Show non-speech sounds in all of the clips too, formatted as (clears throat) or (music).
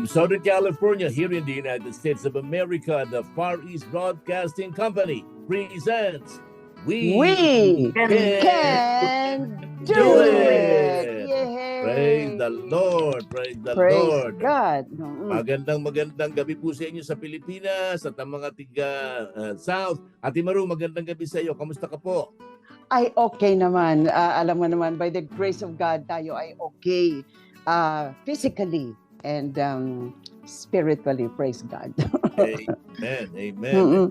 From Southern California, here in the United States of America, the Far East Broadcasting Company presents We, We Can, can Do do it. it! Praise the Lord! Praise the Praise Lord! God! Magandang magandang gabi po sa inyo sa Pilipinas at ang mga tiga uh, South. Ate Maru, magandang gabi sa iyo. Kamusta ka po? Ay, okay naman. Ah, alam mo naman, by the grace of God, tayo ay okay. Ah, physically and um, spiritually, praise God. Amen. Amen. Mm-mm.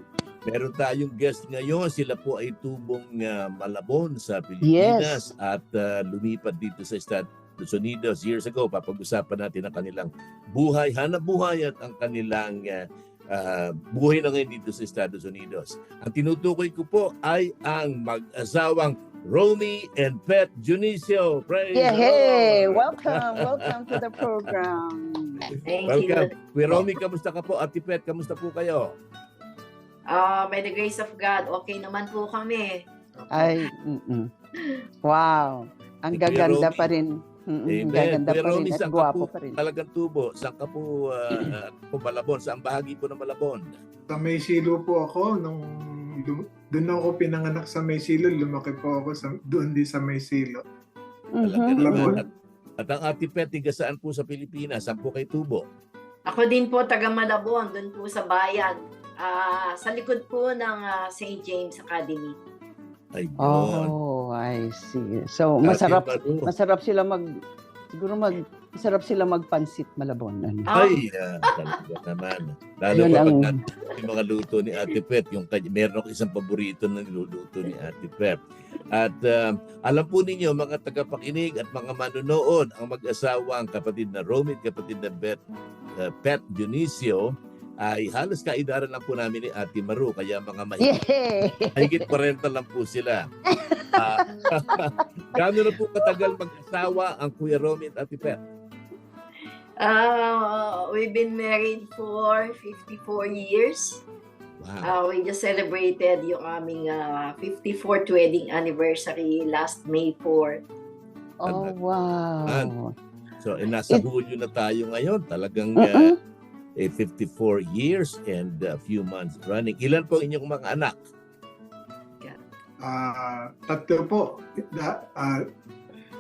Meron tayong guest ngayon. Sila po ay tubong uh, Malabon sa Pilipinas at uh, lumipat dito sa Estados Unidos years ago. Papag-usapan natin ang kanilang buhay, hanap buhay at ang kanilang uh, uh, buhay na ngayon dito sa Estados Unidos. Ang tinutukoy ko po ay ang mag-asawang Romy and Pet Junicio. Praise the Yeah, hey! Lord! Welcome! (laughs) Welcome to the program. Thank Welcome. you. Kuya Romy, kamusta ka po? Ate Pet, kamusta po kayo? Uh, by the grace of God, okay naman po kami. Ay, mm-mm. wow. Ang gaganda Romy. pa rin. Mm-mm, Amen. Gaganda Kuya pa rin Romy, at saan ka gwapo po pa rin. talagang tubo? Saan ka po, uh, po Malabon? Saan bahagi po ng Malabon? Sa Maysilo po ako nung doon ako pinanganak sa Maysilo, lumaki po ako sa doon din sa Maysilo. Mhm. Malabon. At, at ang Ate Pet, saan po sa Pilipinas? Saan po kay tubo? Ako din po, taga Malabon, doon po sa bayan. Ah, sa likod po ng ah, St. James Academy. Ayun. Oh, I see. So, masarap Maru. masarap sila mag siguro mag masarap sila magpansit malabon. Ano? Ah, Ay, ah, talaga naman. Lalo Yun pa pag ang- natin yung mga luto ni Ate Pet, yung kanya- meron ako isang paborito na niluluto ni Ate Pet. At um, alam po ninyo, mga tagapakinig at mga manunood, ang mag-asawang kapatid na Romy at kapatid na Bet, uh, Pet Dionisio, ay halos kaidaran lang po namin ni Ate Maru, kaya mga mahigit, Yay! mahigit 40 lang po sila. Ah, (laughs) Gaano na po katagal mag-asawa ang Kuya Romy at Ate Pet? Ah, we've been married for 54 years. Wow. Ah, we just celebrated yung aming ah, 54th wedding anniversary last May 4. Oh, wow. So, eh, nasa It- Hulyo na tayo ngayon. Talagang Mm-mm. uh, eh, 54 years and a few months running. Ilan po inyong mga anak? Ah, tatlo po. Ah,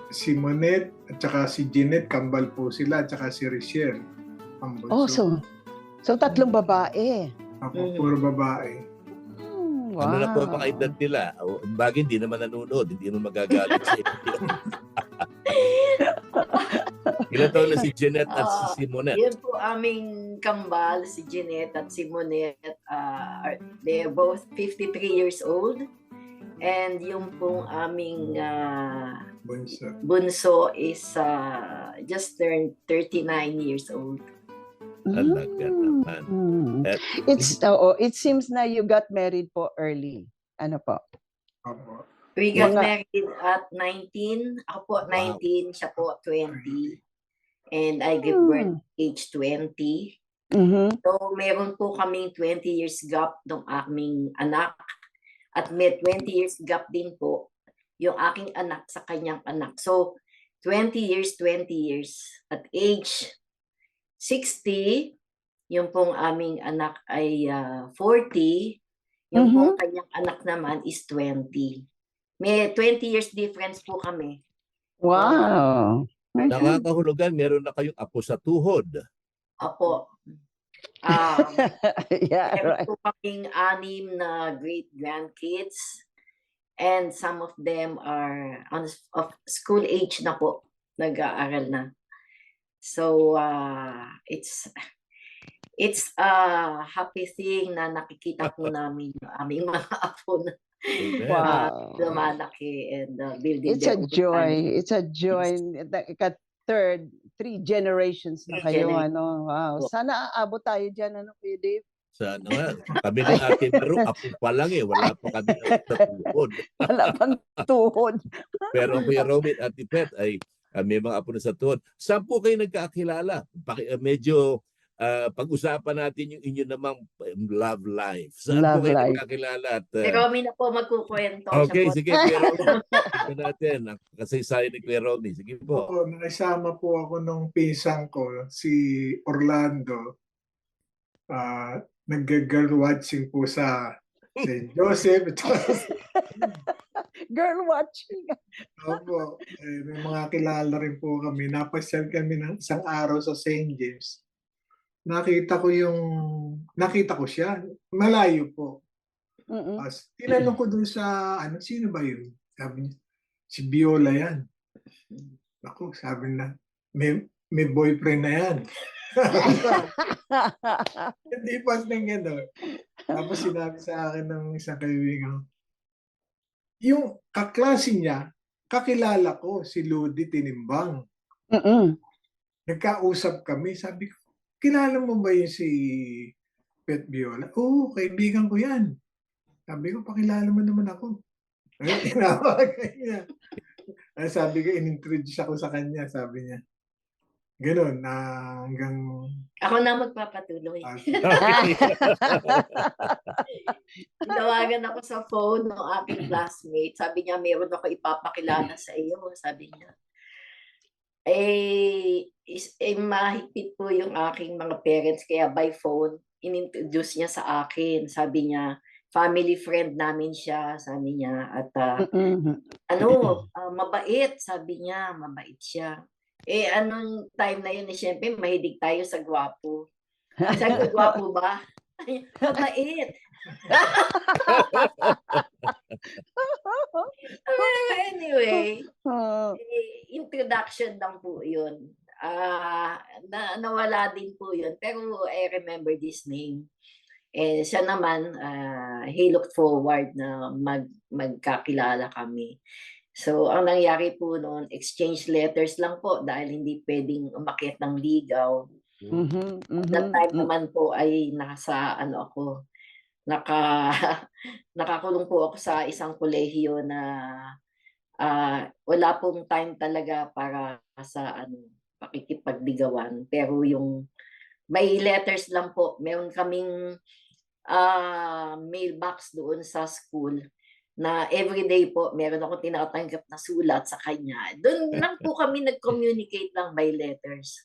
si Monet at saka si Jeanette, kambal po sila, at saka si Richelle. Ang bunso. Oh, so so tatlong babae. Ako, Mm. puro babae. Hmm, wow. Ano na po ang mga edad nila? O, Bagay, hindi naman nanonood. Hindi naman magagalit sa inyo. (laughs) Ilan taon na si Jeanette at si Ah, Simonette? Yun po aming kambal, si Jeanette at si Monette. ah, are- they're both 53 years old. And yung pong aming ah, Bunso. bunso is ah, just turned 39 years old. Talaga naman. Hmm. Eh, It's oh, it seems na you got married po early. Ano po? Opo. We got Mga- married at 19. Ako po 19, siya po 20. And I gave birth age 20. Mhm. So, meron po kaming 20 years gap ng aming anak. At may 20 years gap din po yung aking anak sa kanyang anak. So, 20 years, 20 years. At age 60, yung pong aming anak ay ah, 40. Yung pong kanyang anak naman is 20. May 20 years difference po kami. Wow. Nakakahulugan, meron na kayong apo sa tuhod. Apo. (laughs) Um, yeah, Meron right. po kaming anim na great grandkids and some of them are on of school age na po, nag-aaral na. So uh, it's it's a happy thing na nakikita po (laughs) namin yung aming mga (laughs) apo na. Wow. lumalaki and uh, building It's a joy. family. It's a joy. Ika third, three generations na kayo. Ano, wow. Sana aabot tayo dyan, ano, Kuya Dave? Sa ano nga, kami ni Ate Maru, apo pa lang eh, wala pa kami natuhod. (laughs) Wala pang tuhod. (laughs) Pero ang Kuya Robin at Ate Pet ay ah, may mga apo na sa tuhod. Saan po kayo nagkakilala? Paki, ah, medyo ah, pag-usapan natin yung inyo namang um, love life. Saan Love po kayo life. nagkakilala? At, ah, Si Romy na po magkukwento. okay, Siya po. sige Kuya (laughs) Robin. Natin, ang kasaysayan ni Kuya Robin. Sige po. Oo, nakisama po ako nung pinsan ko, si Orlando. Ah, nag-girl watching po sa St. Joseph. (laughs) Girl watching. Opo, eh, may mga kilala rin po kami. Napasyal kami ng isang araw sa St. James. Nakita ko yung, nakita ko siya. Malayo po. Mm-mm. As, tinanong ko dun sa, ano, sino ba yun? Sabi niya, si Viola yan. Ako, sabi na, may, may boyfriend na yan. (laughs) Hindi pa ng gano'n. Tapos sinabi sa akin ng isang kaibigan, yung kaklase niya, kakilala ko, si Ludi Tinimbang. Mm-mm. Nagkausap kami, sabi ko, kilala mo ba yung si Pet Viola? Oo, kaibigan ko yan. Sabi ko, pakilala mo naman ako. Ay, (laughs) tinawag niya. Ay, sabi ko, in-introduce ako sa kanya, sabi niya. Ganon, na hanggang... Ako na magpapatuloy. ah, Okay. (laughs) Tinawagan ako sa phone ng aking classmate. Sabi niya, meron ako ipapakilala sa iyo. Sabi niya. Eh, is, eh, mahigpit po yung aking mga parents. Kaya by phone, inintroduce niya sa akin. Sabi niya, family friend namin siya. Sabi niya. At ah, Mm-mm. ano, ah, mabait. Sabi niya, mabait siya. Eh, anong time na yun? Eh, syempre, mahilig tayo sa gwapo. Ko, gwapo ba? Mabait. Anyway, eh, introduction lang po yun. Ah, na, nawala din po yun. Pero I remember this name. Eh, siya naman, ah, he looked forward na mag, magkakilala kami. So, ang nangyari po noon, exchange letters lang po dahil hindi pwedeng umakyat ng ligaw. mhm, mhm, That time mm. naman po ay nasa ano ako, naka (laughs) nakakulong po ako sa isang kolehiyo na ah, wala pong time talaga para sa ano pakikipagdigawan. Pero yung may letters lang po, meron kaming ah, mailbox doon sa school na everyday po meron ako tinatanggap na sulat sa kanya. Doon lang po kami nag-communicate lang by letters.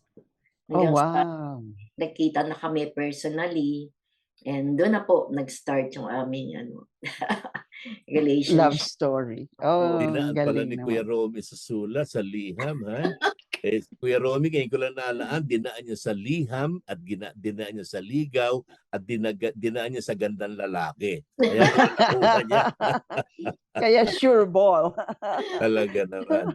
Oh, Hanggang sa wow. nagkita na kami personally. And doon na po nag-start yung aming ano, (laughs) Love relationship. story. Oh, Dinaan pala galing ni Kuya naman. Romy sa sulat, sa liham, ha? (laughs) eh, si Kuya Romy, ngayon ko lang nalaan, dinaan niya sa liham at gina, dinaan niya sa ligaw at dinaga, dinaan niya sa gandang lalaki. Kaya niya (laughs) Kaya sure ball. (laughs) talaga naman.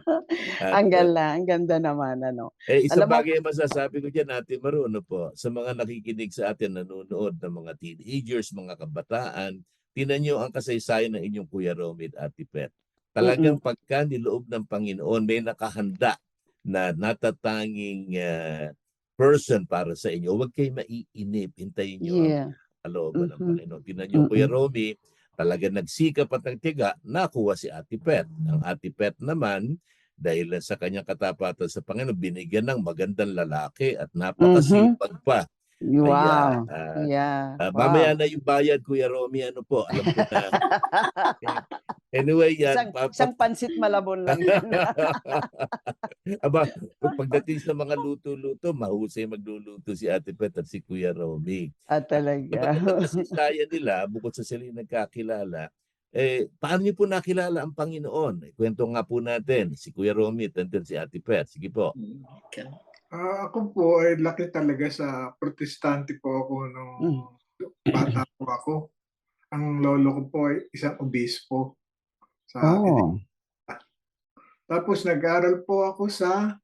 At, ang ganda, ang ganda naman ano. Eh, isang Alam mo- bagay ang masasabi ko dyan, Ate Maru, ano po, sa mga nakikinig sa atin, nanonood ng mga teenagers, mga kabataan, tinan nyo ang kasaysayan ng inyong Kuya Romy at Ate Pet. Talagang pagka niloob ng Panginoon, may nakahanda na natatanging ah, person para sa inyo. Huwag kayo maiinip. Hintayin nyo ang Yeah. kalooban ng Mhm. Panginoon. Tinan nyo, Kuya Mm-mm. Romy, talaga nagsikap at nagtiga, nakuha si Ate Pet. Ang Ate Pet naman, dahil sa kanyang katapatan sa Panginoon, binigyan ng magandang lalaki at napakasipag pa. Wow. Kaya, ah, Yeah. ah, Wow. mamaya na yung bayad, Kuya Romy, ano po, alam ko na. (laughs) anyway, yan. Isang, pa- isang pansit malabon lang. yan. (laughs) Aba, pagdating sa mga luto-luto, mahusay magluluto si Ate Pet at si Kuya Romy. ah, talaga. Kasi kaya nila, bukod sa sila yung nagkakilala, eh, paano niyo po nakilala ang Panginoon? Kwento nga po natin, si Kuya Romy, then si Ate Pet. Sige po. Mm, okay. Ah, ako po ay laki talaga sa protestante po ako nung Mm. bata po ako. Ang lolo ko po ay isang obispo. Sa Oh. Tapos nag-aral po ako sa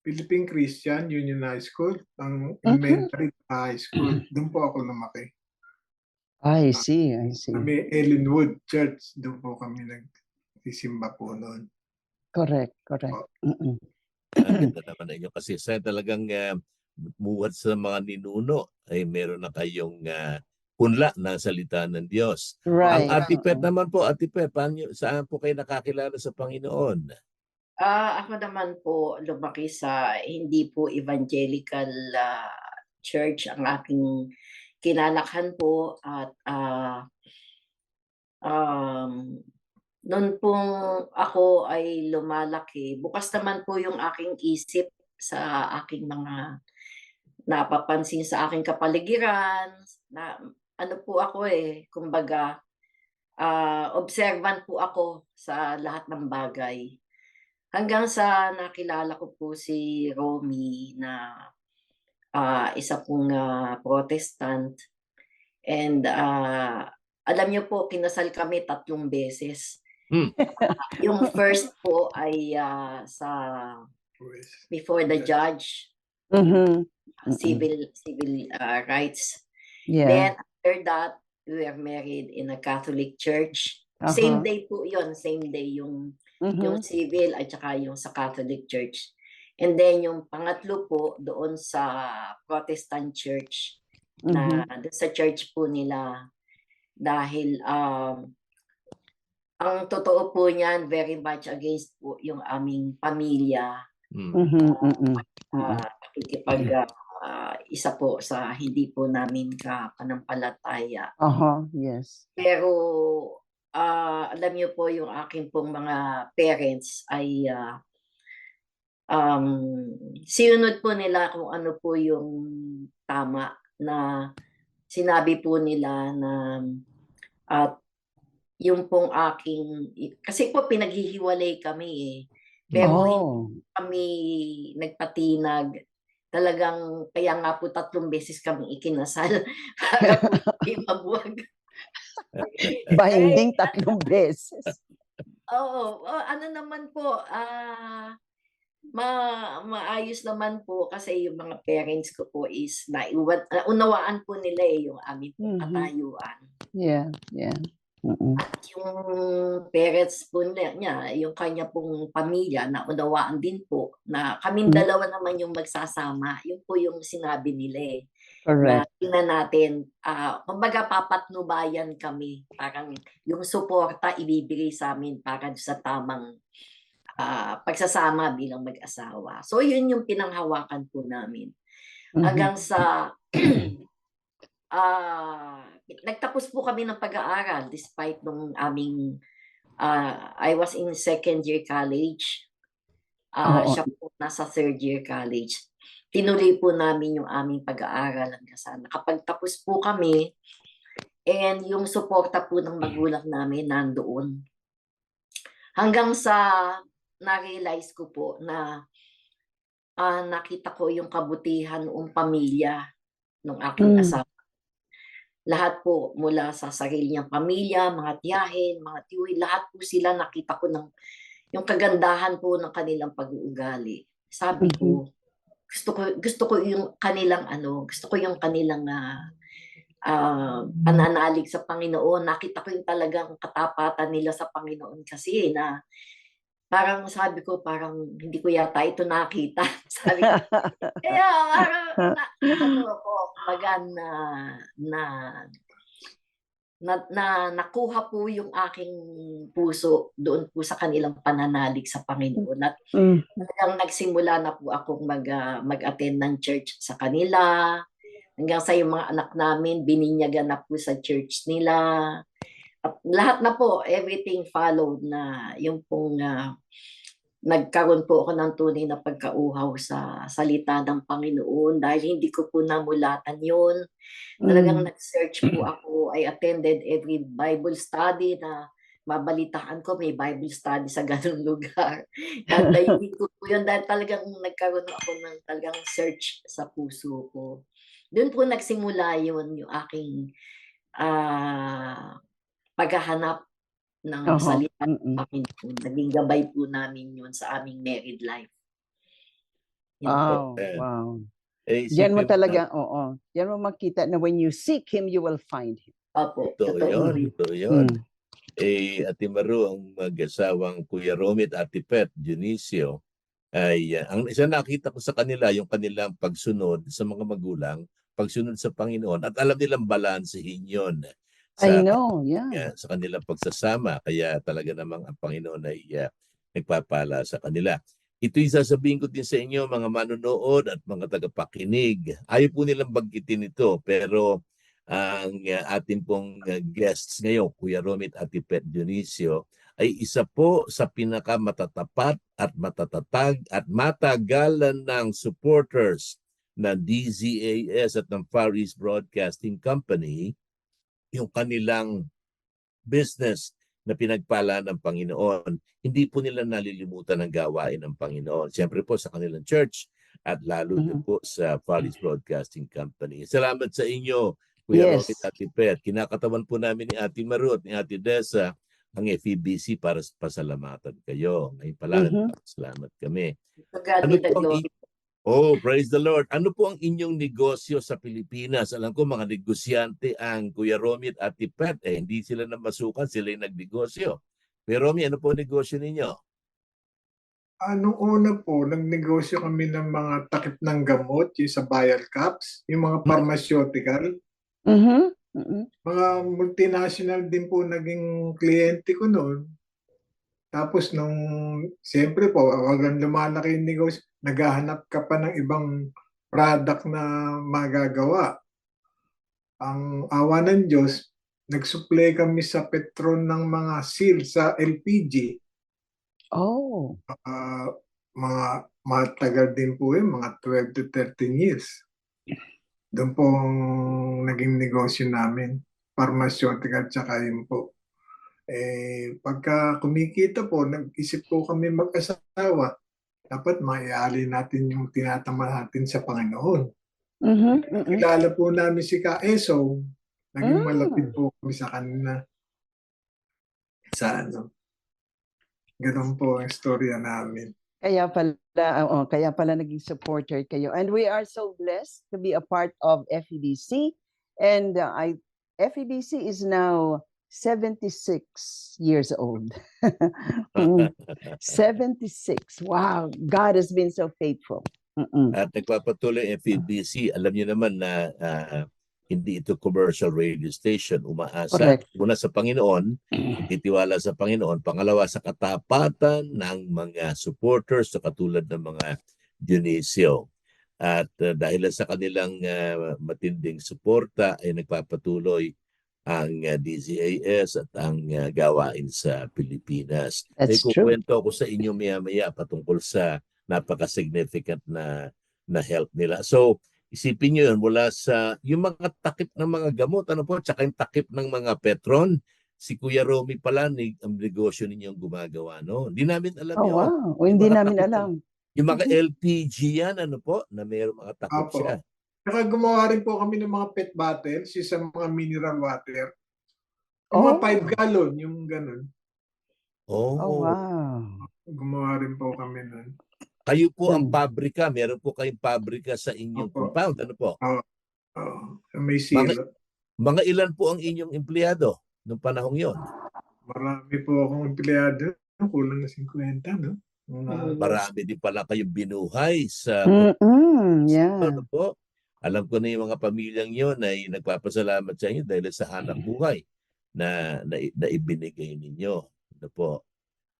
Philippine Christian Union High School, ang elementary high school. Doon po ako lumaki. I see, I see. Kami Ellenwood Church, doon po kami nagsisimba po noon. Correct, correct. Mm-mm. Ang ganda naman na inyo kasi sa talagang uh, muwat sa mga ninuno ay meron na kayong ah, punla ng salita ng Diyos. Right. Ang Ate Pet naman po, Ate Pet, paano, saan po kayo nakakilala sa Panginoon? Ah, ako naman po lumaki sa hindi po evangelical ah, church ang aking kinalakhan po at ah, um, noon pong ako ay lumalaki, bukas naman po yung aking isip sa aking mga napapansin sa aking kapaligiran, na ano po ako eh, kumbaga ah, observant po ako sa lahat ng bagay. Hanggang sa nakilala ko po si Romy na ah, isa pong ah, protestant. And ah, alam niyo po, kinasal kami tatlong beses. Hmm. (laughs) yung first po ay ah, sa before the judge, Mhm. Mm-mm. civil civil ah, rights. Yeah. Then after that, we were married in a Catholic church. Same Uh-huh. day po 'yon, same day yung Mhm. yung civil at saka yung sa Catholic Church. And then yung pangatlo po doon sa Protestant Church Mhm. na sa church po nila dahil um ang totoo po niyan very much against po yung aming pamilya Hmm. Mhm, mhm, mhm. uh, pakikipag ah, isa po sa hindi po namin kapanampalataya. Aha, yes. Pero ah, alam niyo po yung aking pong mga parents ay ah, um, sinunod po nila kung ano po yung tama na sinabi po nila na at yung pong aking kasi po pinaghihiwalay kami eh. Pero Oh. kami nagpatinag. Talagang kaya nga po tatlong beses kami ikinasal (laughs) para po (laughs) hindi mabuwag. (laughs) Binding tatlong beses. Oo, oh, ano naman po, ah ma maayos naman po kasi yung mga parents ko po is naiwan, unawaan po nila eh yung aming Mhm. katayuan. Yeah, yeah. Mm-mm. At yung parents po niya, yung kanya pong pamilya, naunawaan din po na kaming Mm. dalawa naman yung magsasama. Yun po yung sinabi nila eh. Na Correct. tingnan natin, ah kumbaga papatnubayan kami. Parang yung suporta ibibigay sa amin para sa tamang ah, pagsasama bilang mag-asawa. So yun yung pinanghawakan po namin. Mhm. Hanggang sa (clears throat) ah nagtapos po kami ng pag-aaral despite nung aming ah, I was in second year college. Ah, Oo. siya po nasa third year college. Tinuloy po namin yung aming pag-aaral hanggang sa nakapagtapos po kami and yung suporta po ng magulang namin nandoon. Hanggang sa na-realize ko po na ah, nakita ko yung kabutihan ng pamilya ng aking Mm. asawa. Lahat po mula sa sarili niyang pamilya, mga tiyahin, mga tiwi, lahat po sila nakita ko ng yung kagandahan po ng kanilang pag-uugali. Sabi ko, gusto ko gusto ko yung kanilang ano, gusto ko yung kanilang ah, ah, pananalig sa Panginoon. Nakita ko yung talagang katapatan nila sa Panginoon kasi na parang sabi ko parang hindi ko yata ito nakita. (laughs) sabi ko, (laughs) kaya parang na, ano ko, baga na, na, na, na nakuha po yung aking puso doon po sa kanilang pananalig sa Panginoon. At Mm. talagang nagsimula na po akong mag, ah, mag-attend ng church sa kanila. Hanggang sa yung mga anak namin, bininyagan na po sa church nila. At lahat na po, everything followed na yung pong ah, nagkaroon po ako ng tunay na pagkauhaw sa salita ng Panginoon dahil hindi ko po namulatan yun. Talagang Mm. nag-search po ako. I attended every Bible study na mabalitaan ko may Bible study sa ganung (laughs) lugar. At naiinit ko po yun dahil talagang nagkaroon ako ng talagang search sa puso ko. Doon po nagsimula yun, yung aking ah, paghahanap ng Oho. salita ng. Panginoon. Naging gabay po namin yun sa aming married life. Yun. Wow, Eh, wow. Eh, Diyan mo talaga, oo. Diyan mo makita na when you seek Him, you will find Him. Opo, Totoo totoo yun, totoo yun. Mm. Eh, Ate Maru, ang mag-asawang Kuya Romit at Ate Pet, Dionisio, ay uh, ang isa nakita ko sa kanila yung kanilang pagsunod sa mga magulang, pagsunod sa Panginoon at alam nilang balansehin yon sa, I know, yeah. uh, sa kanilang pagsasama. Kaya talaga namang ang Panginoon ay uh, nagpapala sa kanila. Ito'y sasabihin ko din sa inyo mga manonood at mga tagapakinig. Ayaw po nilang banggitin ito pero ang uh, ating pong uh, guests ngayon, Kuya Romit at Ipet Dionisio, ay isa po sa pinakamatatapat at matatatag at matagalan ng supporters ng DZAS at ng Far East Broadcasting Company yung kanilang business na pinagpala ng Panginoon. Hindi po nila nalilimutan ang gawain ng Panginoon. Siyempre po sa kanilang church at lalo Mhm. din po sa Far East Broadcasting Company. Salamat sa inyo, Kuya Yes. Rocky at Ate Pet. Kinakatawan po namin ni Ate Maru at ni Ate Desa ang FEBC para sa pasalamatan kayo. Ngayon pa lang, Mhm. salamat kami. Ano po ang Oh, praise the Lord. Ano po ang inyong negosyo sa Pilipinas? Alam ko mga negosyante ang Kuya Romy at Ate. Eh, hindi sila na masukan, sila yung nagnegosyo. Kuya Romy, ano po ang negosyo ninyo? Anong una po, nagnegosyo kami ng mga takip ng gamot, yung sa Bayer Caps, yung mga pharmaceutical. Mhm. mhm. Mga multinational din po naging kliyente ko noon. Tapos nung, siyempre po, hanggang lumalaki yung negosyo, naghahanap ka pa ng ibang product na magagawa. Ang awa ng Diyos, nagsupply kami sa Petron ng mga seal sa LPG. Oh. Ah, mga matagal din po yun, mga 12 to 13 years. Doon po naging negosyo namin, pharmaceutical tsaka yun po. Eh, pagka kumikita po, nag-isip po kami mag-asawa, dapat maiali natin yung tinatama natin sa Panginoon. Mhm. mhm. Kilala po namin si Kaeso, naging Mm. malapit po kami sa kanila. Sa ano. Ganun po ang storya namin. Kaya pala, oo, kaya pala naging supporter kayo. And we are so blessed to be a part of FEBC. And uh, I FEBC is now 76 years old. (laughs) Mm, 76. Wow, God has been so faithful. Mm-mm. At nagpapatuloy ang FEBC. Alam niyo naman na ah, hindi ito commercial radio station. Umaasa Correct. una sa Panginoon, titiwala sa Panginoon. Pangalawa sa katapatan ng mga supporters sa katulad ng mga Dionisio. At uh, dahil sa kanilang uh, matinding suporta ay nagpapatuloy ang uh, DZAS at ang uh, gawain sa Pilipinas. May That's true. kukwento ako sa inyo maya-maya patungkol sa napaka-significant na na help nila. So, isipin nyo yun, mula sa yung mga takip ng mga gamot, ano po, tsaka yung takip ng mga petron, si Kuya Romy pala, ni, ang negosyo ninyong gumagawa, no? Hindi namin alam Oh, yun. wow. O, hindi namin takip- alam. Yung mga Mhm. LPG yan, ano po, na mayroong mga takip Apo. siya. Saka gumawa rin po kami ng mga pet bottles, yung sa mga mineral water. Yung mga Oh. 5 gallon, yung ganun. Oh, Oh, wow. Gumawa rin po kami nun. kayo po ang Hmm. pabrika, meron po kayong pabrika sa inyong Opo. compound, ano po? Oo, may silo. Mga ilan po ang inyong empleyado nung panahong yon? Marami po akong empleyado. Kulang na 50, no? Mga, Mm. Marami din pala kayong binuhay sa Mm-mm. Yeah. ano po. Alam ko na yung mga pamilyang yon ay nagpapasalamat sa inyo dahil sa hanap buhay na, na, na ibinigay ninyo. Ano po.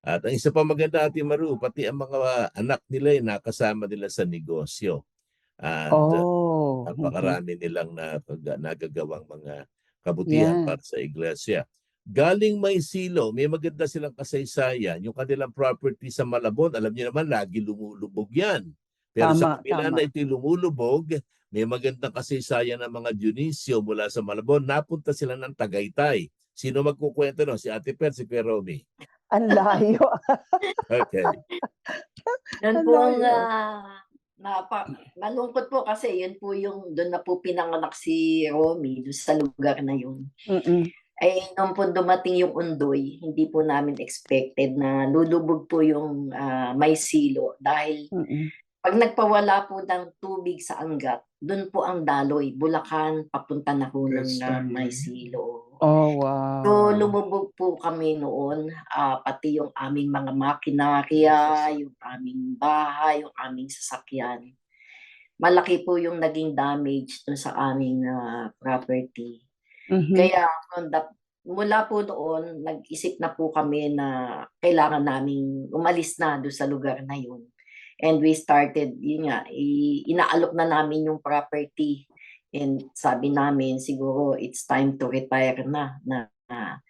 At ang isa pa maganda Ate Maru, pati ang mga anak nila ay nakasama nila sa negosyo. At Oh. napakarami nilang nagagawang mga kabutihan Yeah. para sa iglesia. Galing may silo, may maganda silang kasaysayan. Yung kanilang property sa Malabon, alam niyo naman, lagi lumulubog yan. Pero sa Tama, kabila tama. na ito'y lumulubog, may magandang kasaysayan ng mga Dionisio mula sa Malabon. Napunta sila ng Tagaytay. Sino magkukwento no? Si Ate Per, si Romy. Ang layo. (laughs) Okay. Yan Ang po ang ah, napa, malungkot po kasi yun po yung doon na po pinanganak si Romy doon sa lugar na yun. Mm-mm. Ay nung po dumating yung undoy, hindi po namin expected na lulubog po yung ah, may silo dahil Mm-mm. Pag nagpawala po ng tubig sa Angat, doon po ang daloy, Bulacan, papunta na po ng Yes, uh, tama. Maysilo. Oh, wow. So lumubog po kami noon, ah, pati yung aming mga makinarya, yung aming bahay, yung aming sasakyan. Malaki po yung naging damage dun sa aming ah, property. Mhm. Kaya from the, mula po doon, nag-isip na po kami na kailangan naming umalis na doon sa lugar na yun. And we started, yun nga, i- inaalok na namin yung property. And sabi namin, siguro it's time to retire na. na, na.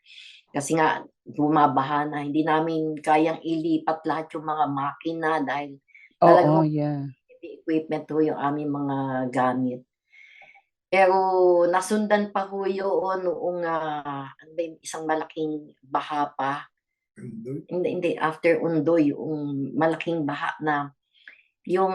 Kasi nga, bumabaha na. Hindi namin kayang ilipat lahat yung mga makina dahil talagang yeah. heavy equipment ho yung aming mga gamit. Pero nasundan pa ho yun noong yun, isang malaking baha pa. Ganun. Hindi, hindi, after Undoy, yung malaking baha na yung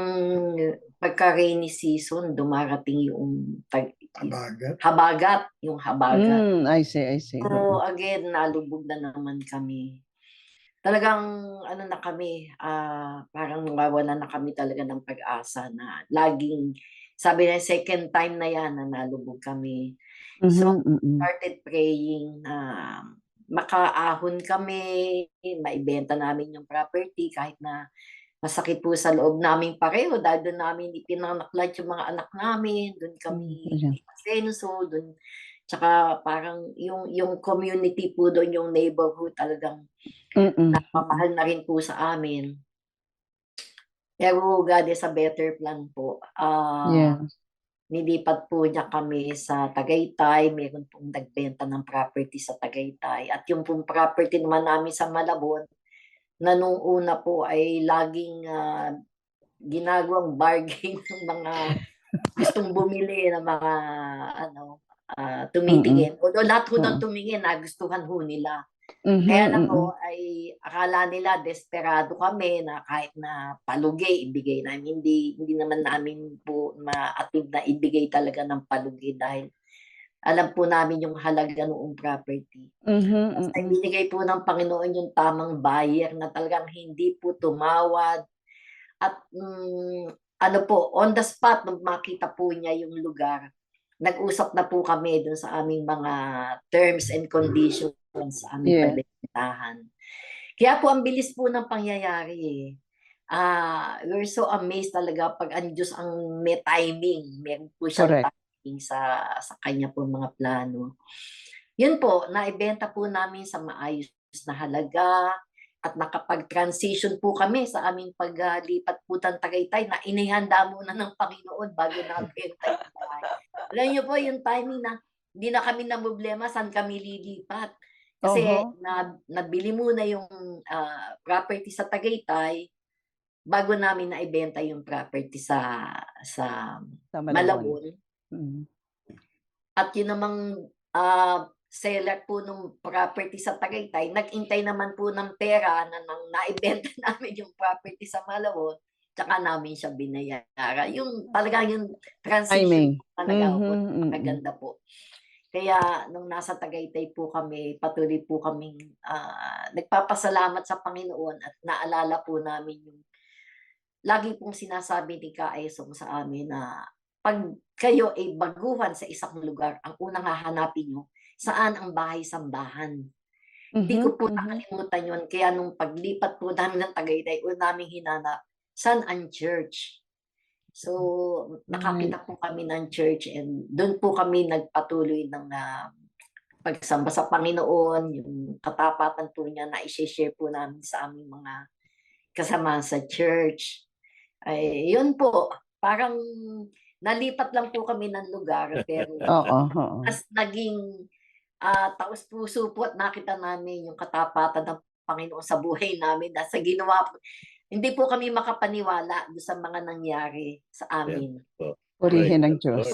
pagka-rainy season, dumarating yung tag, Abagat. habagat, yung habagat. Mm, I see, I see. So again, nalubog na naman kami. Talagang ano na kami, ah, parang nawawala na kami talaga ng pag-asa na laging, sabi na second time na yan na nalubog kami. So, Mhm, mhm. Started praying na makaahon kami, maibenta namin yung property kahit na masakit po sa loob namin pareho dahil doon namin ipinanaklat yung mga anak namin, doon kami Mm, asenso, doon tsaka parang yung yung community po doon, yung neighborhood talagang Mm-mm. napamahal na rin po sa amin. Pero God is a better plan po. Ah, Yeah. nilipat po niya kami sa Tagaytay, meron pong nagbenta ng property sa Tagaytay. At yung pong property naman namin sa Malabon, na nung una po ay laging ah, ginagawang bargain (laughs) ng mga gustong bumili ng mga ano ah, tumitingin. Although lahat ho ng tumingin, nagustuhan ho nila. Mhm, Kaya mhm. po ay akala nila desperado kami na kahit na palugi ibigay namin. Hindi, hindi naman namin po ma-achieve na ibigay talaga ng palugi dahil alam po namin yung halaga noong property. Mhm, Ay mhm. binigay po ng Panginoon yung tamang buyer na talagang hindi po tumawad. At mm, ano po, on the spot, nung makita po niya yung lugar, nag-usap na po kami dun sa aming mga terms and conditions sa aming Yeah. pagbentahan. Kaya po ang bilis po ng pangyayari eh. Ah, we're so amazed talaga pag ang Diyos ang may timing. Meron po siyang Correct. Timing sa sa kanya po mga plano. Yun po, naibenta po namin sa maayos na halaga at nakapag-transition po kami sa aming paglipat po ng Tagaytay na inihanda muna ng Panginoon bago nabenta yung bahay. Alam niyo po yung timing na hindi na kami na problema saan kami lilipat. Kasi Oho. na, nabili muna yung ah, property sa Tagaytay bago namin naibenta yung property sa sa Sa Malabon. Mhm. At yun namang ah, seller po ng property sa Tagaytay, nag-intay naman po ng pera na nang naibenta (laughs) namin yung property sa Malabon, tsaka namin siya binayaran. Yung talagang yung transition talaga po, Mhm, mhm. maganda po. Kaya nung nasa Tagaytay po kami, patuloy po kaming ah, nagpapasalamat sa Panginoon at naalala po namin yung lagi pong sinasabi ni Kaesong sa amin na pag kayo ay baguhan sa isang lugar, ang unang hahanapin nyo, saan ang bahay-sambahan. Hindi Mhm, ko po mhm. nakalimutan yun. Kaya nung paglipat po namin ng Tagaytay, una namin hinanap, saan ang church? So, nakakita po kami ng church and doon po kami nagpatuloy ng ah, pagsamba sa Panginoon, yung katapatan po niya na i-share po namin sa aming mga kasama sa church. Ay, yun po, parang nalipat lang po kami ng lugar pero (laughs) Oo, oo. mas naging ah, taos puso po at nakita namin yung katapatan ng Panginoon sa buhay namin na sa ginawa po. Hindi po kami makapaniwala doon sa mga nangyari sa amin. Purihin ng Diyos.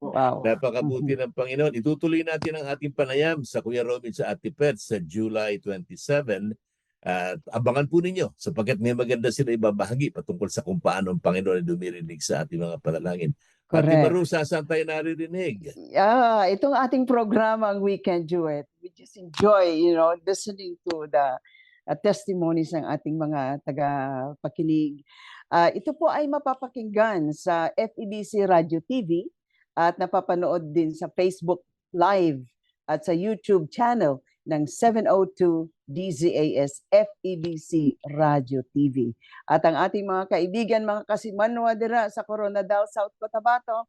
Wow. Napakabuti ng Panginoon. Itutuloy natin ang ating panayam sa Kuya Robin sa Ate Pet sa July 27. At abangan po ninyo sapagkat may maganda sila ibabahagi patungkol sa kung paano ang Panginoon ay dumirinig sa ating mga panalangin. Correct. Marusa, saan tayo naririnig? Yeah, itong ating programa, ang Weekend Duet, we just enjoy, you know, listening to the uh, testimonies ng ating mga taga-pakinig. Ah, ito po ay mapapakinggan sa FEBC Radio TV at napapanood din sa Facebook Live at sa YouTube channel ng 702 DZAS FEBC Radio TV. At ang ating mga kaibigan, mga kasimanwa dira sa Coronadal, South Cotabato,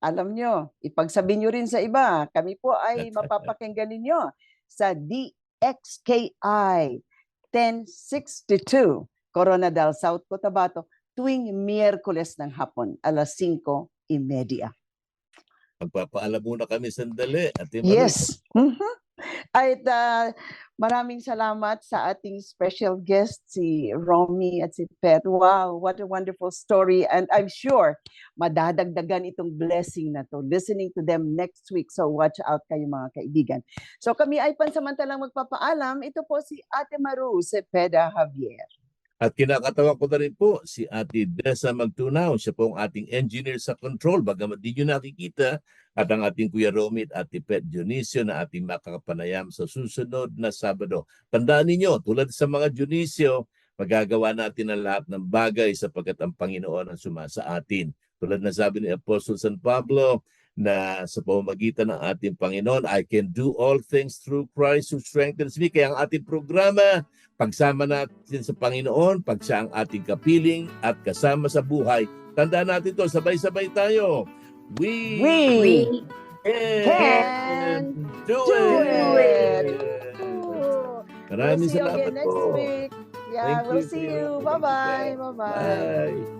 alam nyo, ipagsabi nyo rin sa iba, kami po ay (laughs) mapapakinggan ninyo sa DXKI 1062 Coronadal, South Cotabato tuwing Miyerkules ng hapon, alas 5.30. Magpapaalam muna kami sandali. Ate Maru. Yes. Mhm. At ah, maraming salamat sa ating special guest, si Romy at si Pet. Wow, what a wonderful story. And I'm sure madadagdagan itong blessing na to. Listening to them next week. So watch out kayo mga kaibigan. So kami ay pansamantalang magpapaalam. Ito po si Ate Maru, si Peda Javier. At kinakatawa ko na rin po si Ate Dessa Magtunaw. Siya po ang ating engineer sa control. Bagamat di nyo nakikita. At ang ating Kuya Romit at Pet Dionisio na ating makakapanayam sa susunod na Sabado. Tandaan ninyo, tulad sa mga Dionisio, magagawa natin ang lahat ng bagay sapagkat ang Panginoon ang sumasa atin. Tulad na sabi ni Apostle San Pablo, na sa pamamagitan ng ating Panginoon, I can do all things through Christ who strengthens me. Kaya ang ating programa, pagsama natin sa Panginoon, pag siya ang ating kapiling at kasama sa buhay. Tandaan natin to, sabay-sabay tayo. We, We We can, can do, do it. it. Maraming we'll salamat po. week. Yeah, Thank we'll you, see you. Bye-bye. Bye-bye. Bye.